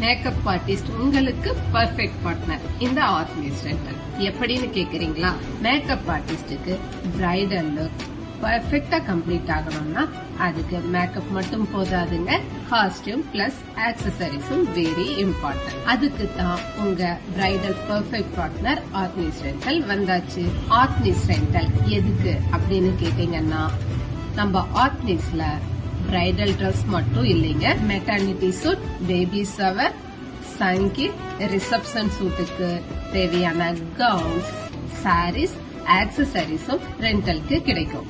Makeup artist உங்களுக்கு perfect partner இந்த ஆர்ட்மேஸ் ரெண்டல் எப்படின்னு கேக்குறீங்களா? மேக்கப் ஆர்டிஸ்டுக்கு பிரைடல் லுக் பர்ஃபெக்டா கம்ப்ளீட் ஆகணும்னா அதுக்கு மேக்கப் மட்டும் போதாதுங்க. காஸ்டியூம் பிளஸ் ஆக்சசரிஸும் வெரி இம்பார்ட்டன்ட் அதுக்கு தான் உங்க பிரைடல் பர்ஃபெக்ட் பார்ட்னர் ஆர்ட்னிஸ் ரெண்டல் வந்தாச்சு. ஆர்ட்னிஸ் ரெண்டல் எதுக்கு அப்படின்னு கேட்டீங்கன்னா நம்ம ஆர்ட்னிஸ்ல பிரைடல் ட்ரெஸ் மட்டும் இல்லைங்க. மெட்டர்னிட்டி சூட் பேபி சவர் சங்கி ரிசப்ஷன் சூட்டுக்கு தேவையான கவுன்ஸ் சாரீஸ் ஆக்சசரிஸும் ரெண்டலுக்கு கிடைக்கும்.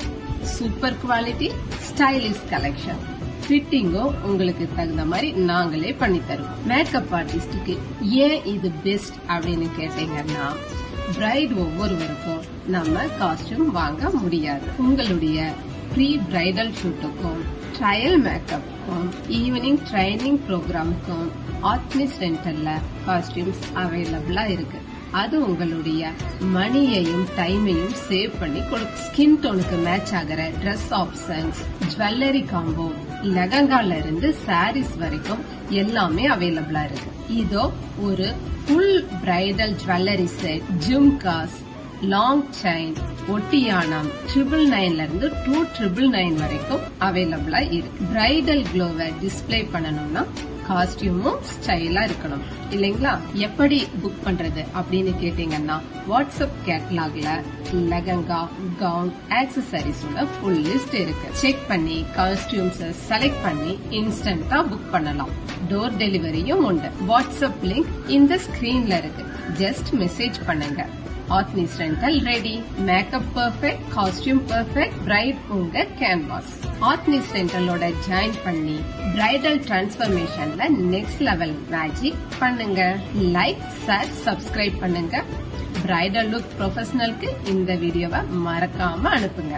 சூப்பர் குவாலிட்டி ஸ்டைலிஷ் கலெக்ஷன் ஃபிட்டிங்கும் உங்களுக்கு தகுந்த மாதிரி நாங்களே பண்ணி தருவோம். மேக்கப் ஆர்டிஸ்டுக்கு ஏன் இது பெஸ்ட் அப்படின்னு கேட்டீங்கன்னா பிரைட் ஒவ்வொருவருக்கும் நம்ம காஸ்டியூம் வாங்க முடியாது. உங்களுடைய ப்ரீ பிரைடல் ஷூட்டுக்கும் ட்ரையல் மேக்கப்புக்கும் ஈவினிங் ட்ரைனிங் ப்ரோக்ராமுக்கும் ஆத்மிஸ் ரெண்டல்ல காஸ்டியூம்ஸ் அவைலபிளா இருக்கு. அது உங்களுடைய மணியையும் டைமையும் சேவ் பண்ணி கொடுக்கும். ஸ்கின் டோனுக்கு மேட்ச் ஆகிற ட்ரெஸ் ஆப்ஷன்ஸ் ஜுவல்லரி காம்போ லெகங்கால இருந்து சாரீஸ் வரைக்கும் எல்லாமே அவைலபிளா இருக்கு. இதோ ஒரு full bridal jewellery set jhumkas long chain ஒட்டியானம் triple நைன்ல இருந்து டூ ட்ரிபிள் நைன் வரைக்கும் அவைலபிளா இருக்கு. பிரைடல் க்ளோவை டிஸ்ப்ளே பண்ணணும்னா காஸ்டியூமும் ஸ்டைலா இருக்கணும். இல்லைங்களா? எப்படி புக் பண்றது அப்படின்னு கேட்டீங்கன்னா வாட்ஸ்அப் கேட்டலாக்ல லெகங்கா கவுன் ஆக்சசரிஸோட ஃபுல் லிஸ்ட் இருக்கு. செக் பண்ணி காஸ்டியூம்ஸ் செலக்ட் பண்ணி இன்ஸ்டன்டா புக் பண்ணலாம். டோர் டெலிவரியும் உண்டு. வாட்ஸ்அப் லிங்க் இந்த ஸ்கிரீன்ல இருக்கு. ஜஸ்ட் மெசேஜ் பண்ணுங்க. ஆத்னிஸ் rental ready. Makeup perfect costume perfect bride உங்க கேன்வாஸ் ஆத்னிஸ் ரெண்டலோட ஜாயின் பண்ணி பிரைடல் டிரான்ஸ்பர்மேஷன்ல நெக்ஸ்ட் லெவல் மேஜிக் பண்ணுங்க. லைக் ஷேர் சப்ஸ்கிரைப் பண்ணுங்க. பிரைடல் லுக் ப்ரொஃபஷனலுக்கு இந்த வீடியோவை மறக்காம அனுப்புங்க.